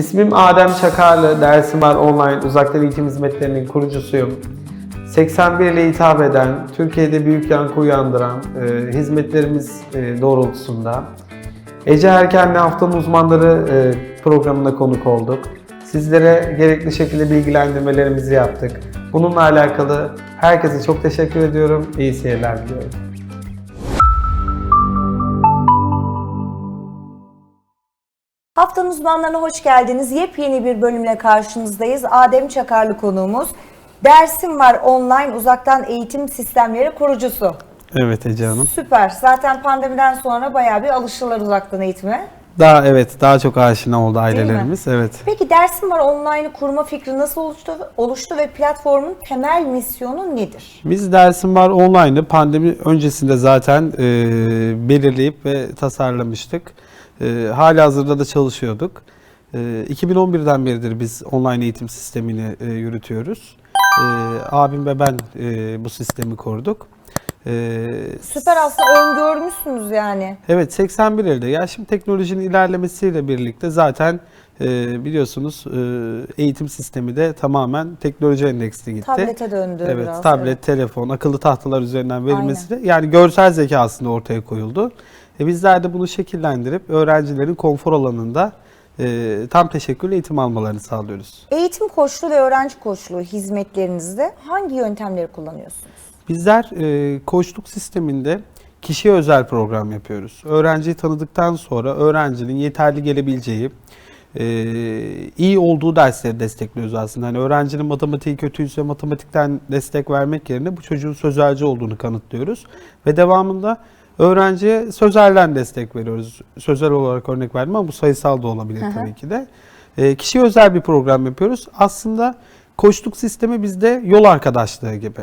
İsmim Adem Çakarlı, dersim var online uzaktan eğitim hizmetlerinin kurucusuyum. 81 ile hitap eden, Türkiye'de büyük yankı uyandıran e, hizmetlerimiz e, doğrultusunda Ece Erken'le Haftanın Uzmanları e, programına konuk olduk. Sizlere gerekli şekilde bilgilendirmelerimizi yaptık. Bununla alakalı herkese çok teşekkür ediyorum. İyi seyirler diliyorum. Haftanın uzmanlarına hoş geldiniz. Yepyeni bir bölümle karşınızdayız. Adem Çakarlı konuğumuz. Dersim var online uzaktan eğitim sistemleri kurucusu. Evet Ece Hanım. Süper. Zaten pandemiden sonra bayağı bir alıştılar uzaktan eğitime. Daha evet daha çok aşina oldu ailelerimiz. Evet. Peki Dersim var online'ı kurma fikri nasıl oluştu, oluştu ve platformun temel misyonu nedir? Biz dersim var online'ı pandemi öncesinde zaten e, belirleyip ve tasarlamıştık. E, hala hazırda da çalışıyorduk. E, 2011'den beridir biz online eğitim sistemini e, yürütüyoruz. E, abim ve ben e, bu sistemi kurduk. E, Süper aslında öngörmüşsünüz yani. Evet 81 elde. Ya şimdi teknolojinin ilerlemesiyle birlikte zaten e, biliyorsunuz e, eğitim sistemi de tamamen teknoloji endeksli gitti. Tablete döndü Evet, biraz. tablet, evet. telefon, akıllı tahtalar üzerinden verilmesiyle yani görsel zeka aslında ortaya koyuldu. E bizler de bunu şekillendirip öğrencilerin konfor alanında e, tam teşekkürlü eğitim almalarını sağlıyoruz. Eğitim koçluğu ve öğrenci koçluğu hizmetlerinizde hangi yöntemleri kullanıyorsunuz? Bizler e, koçluk sisteminde kişiye özel program yapıyoruz. Öğrenciyi tanıdıktan sonra öğrencinin yeterli gelebileceği, e, iyi olduğu dersleri destekliyoruz aslında. Hani öğrencinin matematiği kötüyse matematikten destek vermek yerine bu çocuğun sözelci olduğunu kanıtlıyoruz. Ve devamında öğrenciye sözelden destek veriyoruz. Sözel olarak örnek verdim ama bu sayısal da olabilir tabii ki de. E, kişiye özel bir program yapıyoruz. Aslında koçluk sistemi bizde yol arkadaşlığı gibi.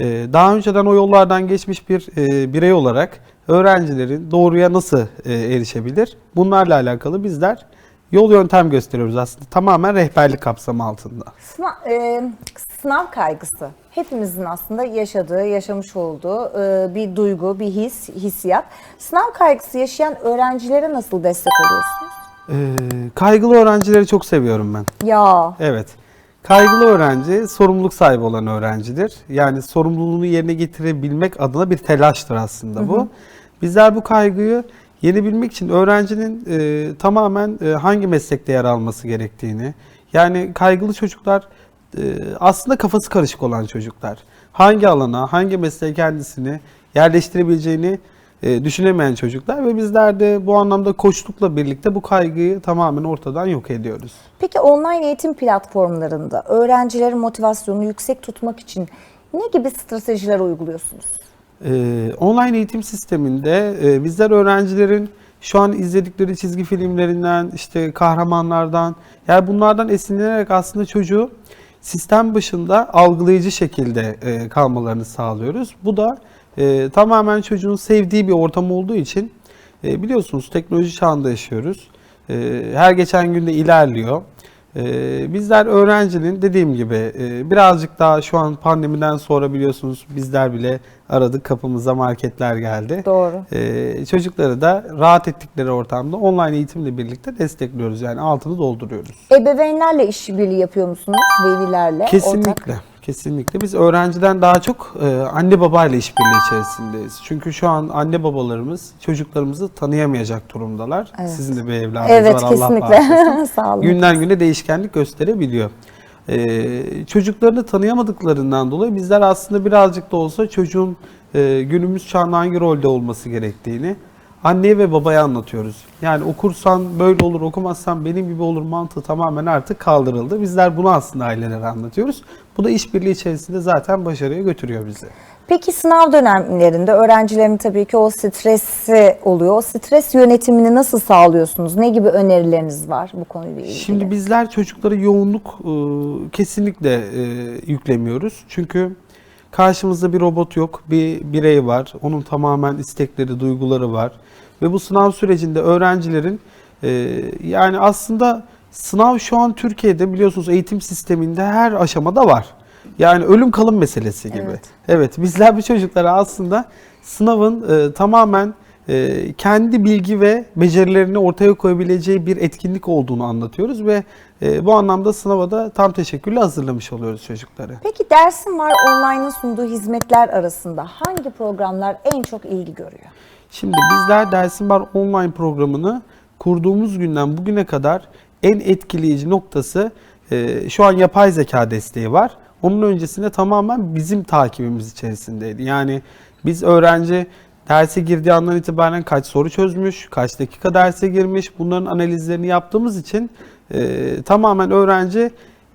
Ee, Daha önceden o yollardan geçmiş bir e, birey olarak öğrencilerin doğruya nasıl e, erişebilir? Bunlarla alakalı bizler yol yöntem gösteriyoruz aslında. Tamamen rehberlik kapsamı altında. Sınav, e, sınav kaygısı hepimizin aslında yaşadığı, yaşamış olduğu e, bir duygu, bir his, hissiyat. Sınav kaygısı yaşayan öğrencilere nasıl destek oluyorsunuz? Ee, Kaygılı öğrencileri çok seviyorum ben. Ya Evet. Kaygılı öğrenci sorumluluk sahibi olan öğrencidir. Yani sorumluluğunu yerine getirebilmek adına bir telaştır aslında bu. Bizler bu kaygıyı yenebilmek için öğrencinin e, tamamen e, hangi meslekte yer alması gerektiğini, yani kaygılı çocuklar e, aslında kafası karışık olan çocuklar. Hangi alana, hangi mesleğe kendisini yerleştirebileceğini e, düşünemeyen çocuklar ve bizler de bu anlamda koçlukla birlikte bu kaygıyı tamamen ortadan yok ediyoruz. peki online eğitim platformlarında öğrencilerin motivasyonunu yüksek tutmak için ne gibi stratejiler uyguluyorsunuz? Ee, online eğitim sisteminde e, bizler öğrencilerin şu an izledikleri çizgi filmlerinden, işte kahramanlardan, yani bunlardan esinlenerek aslında çocuğu sistem başında algılayıcı şekilde e, kalmalarını sağlıyoruz. Bu da e, tamamen çocuğun sevdiği bir ortam olduğu için e, biliyorsunuz teknoloji çağında yaşıyoruz. E, her geçen günde ilerliyor. Ee, bizler öğrencinin dediğim gibi e, birazcık daha şu an pandemiden sonra biliyorsunuz bizler bile aradık kapımıza marketler geldi. Doğru. Ee, çocukları da rahat ettikleri ortamda online eğitimle birlikte destekliyoruz yani altını dolduruyoruz. Ebeveynlerle işbirliği yapıyor musunuz? Velilerle? Kesinlikle. ortak? Kesinlikle. Biz öğrenciden daha çok e, anne babayla işbirliği içerisindeyiz. Çünkü şu an anne babalarımız çocuklarımızı tanıyamayacak durumdalar. Evet. Sizin de bir evladınız Evet var Allah kesinlikle. bağışlasın. Sağ olun. günden güne değişkenlik gösterebiliyor. Ee, çocuklarını tanıyamadıklarından dolayı bizler aslında birazcık da olsa çocuğun e, günümüz çağında hangi rolde olması gerektiğini anneye ve babaya anlatıyoruz. Yani okursan böyle olur, okumazsan benim gibi olur mantığı tamamen artık kaldırıldı. Bizler bunu aslında ailelere anlatıyoruz. Bu da işbirliği içerisinde zaten başarıya götürüyor bizi. Peki sınav dönemlerinde öğrencilerin tabii ki o stresi oluyor. O stres yönetimini nasıl sağlıyorsunuz? Ne gibi önerileriniz var bu konuyla ilgili? Şimdi bizler çocuklara yoğunluk e, kesinlikle e, yüklemiyoruz. Çünkü karşımızda bir robot yok, bir birey var. Onun tamamen istekleri, duyguları var. Ve bu sınav sürecinde öğrencilerin e, yani aslında sınav şu an Türkiye'de biliyorsunuz eğitim sisteminde her aşamada var. Yani ölüm kalım meselesi gibi. Evet. Evet, bizler bu çocuklara aslında sınavın e, tamamen kendi bilgi ve becerilerini ortaya koyabileceği bir etkinlik olduğunu anlatıyoruz ve e, bu anlamda sınava da tam teşekkürle hazırlamış oluyoruz çocukları. Peki dersin var online'ın sunduğu hizmetler arasında hangi programlar en çok ilgi görüyor? Şimdi bizler Dersim Var online programını kurduğumuz günden bugüne kadar en etkileyici noktası e, şu an yapay zeka desteği var. Onun öncesinde tamamen bizim takibimiz içerisindeydi. Yani biz öğrenci derse girdiği andan itibaren kaç soru çözmüş, kaç dakika derse girmiş bunların analizlerini yaptığımız için e, tamamen öğrenci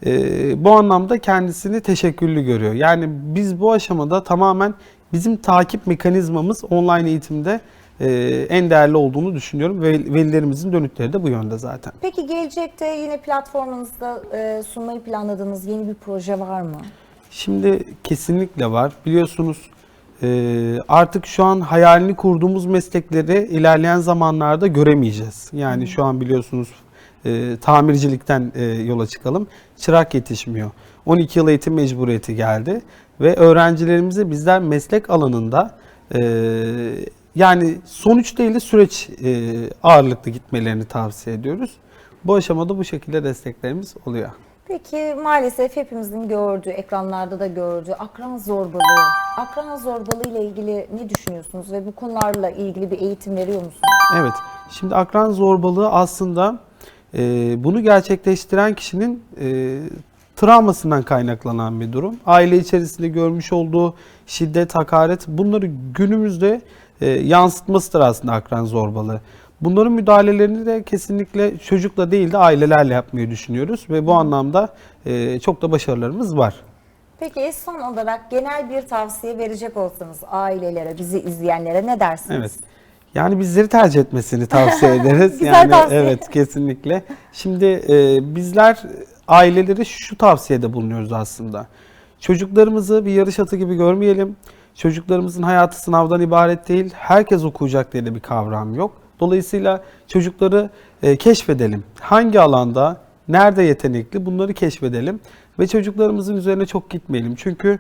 e, bu anlamda kendisini teşekküllü görüyor. Yani biz bu aşamada tamamen bizim takip mekanizmamız online eğitimde e, en değerli olduğunu düşünüyorum ve velilerimizin dönütleri de bu yönde zaten. Peki gelecekte yine platformunuzda e, sunmayı planladığınız yeni bir proje var mı? Şimdi kesinlikle var. Biliyorsunuz e, artık şu an hayalini kurduğumuz meslekleri ilerleyen zamanlarda göremeyeceğiz. Yani şu an biliyorsunuz e, tamircilikten e, yola çıkalım. Çırak yetişmiyor. 12 yıl eğitim mecburiyeti geldi ve öğrencilerimize bizler meslek alanında e, yani sonuç değil de süreç ağırlıklı gitmelerini tavsiye ediyoruz. Bu aşamada bu şekilde desteklerimiz oluyor. Peki maalesef hepimizin gördüğü, ekranlarda da gördüğü akran zorbalığı. Akran zorbalığı ile ilgili ne düşünüyorsunuz ve bu konularla ilgili bir eğitim veriyor musunuz? Evet. Şimdi akran zorbalığı aslında e, bunu gerçekleştiren kişinin e, travmasından kaynaklanan bir durum. Aile içerisinde görmüş olduğu şiddet, hakaret bunları günümüzde e, yansıtmasıdır aslında akran zorbalığı. Bunların müdahalelerini de kesinlikle çocukla değil de ailelerle yapmayı düşünüyoruz ve bu anlamda e, çok da başarılarımız var. Peki son olarak genel bir tavsiye verecek olsanız ailelere, bizi izleyenlere ne dersiniz? Evet. Yani bizleri tercih etmesini tavsiye ederiz. Güzel yani tavsiye. evet kesinlikle. Şimdi e, bizler ailelere şu tavsiyede bulunuyoruz aslında. Çocuklarımızı bir yarış atı gibi görmeyelim. Çocuklarımızın hayatı sınavdan ibaret değil. Herkes okuyacak diye de bir kavram yok. Dolayısıyla çocukları e, keşfedelim. Hangi alanda, nerede yetenekli bunları keşfedelim. Ve çocuklarımızın üzerine çok gitmeyelim. Çünkü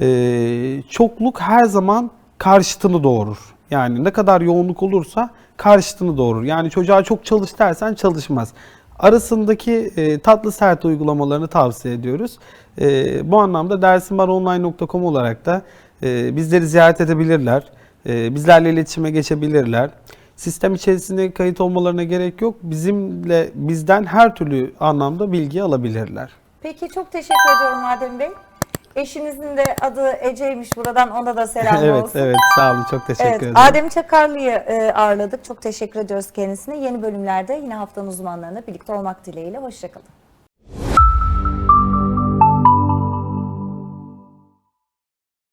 e, çokluk her zaman karşıtını doğurur. Yani ne kadar yoğunluk olursa karşıtını doğurur. Yani çocuğa çok çalış dersen çalışmaz. Arasındaki e, tatlı sert uygulamalarını tavsiye ediyoruz. E, bu anlamda dersimvaronline.com olarak da e, bizleri ziyaret edebilirler. E, bizlerle iletişime geçebilirler. Sistem içerisinde kayıt olmalarına gerek yok. Bizimle bizden her türlü anlamda bilgi alabilirler. Peki çok teşekkür ediyorum Adem Bey. Eşinizin de adı Ece'ymiş buradan ona da selam evet, olsun. evet. Sağ olun. Çok teşekkür Evet, ederim. Adem Çakarlı'yı e, ağırladık. Çok teşekkür ediyoruz kendisine. Yeni bölümlerde yine haftanın uzmanlarına birlikte olmak dileğiyle. Hoşçakalın.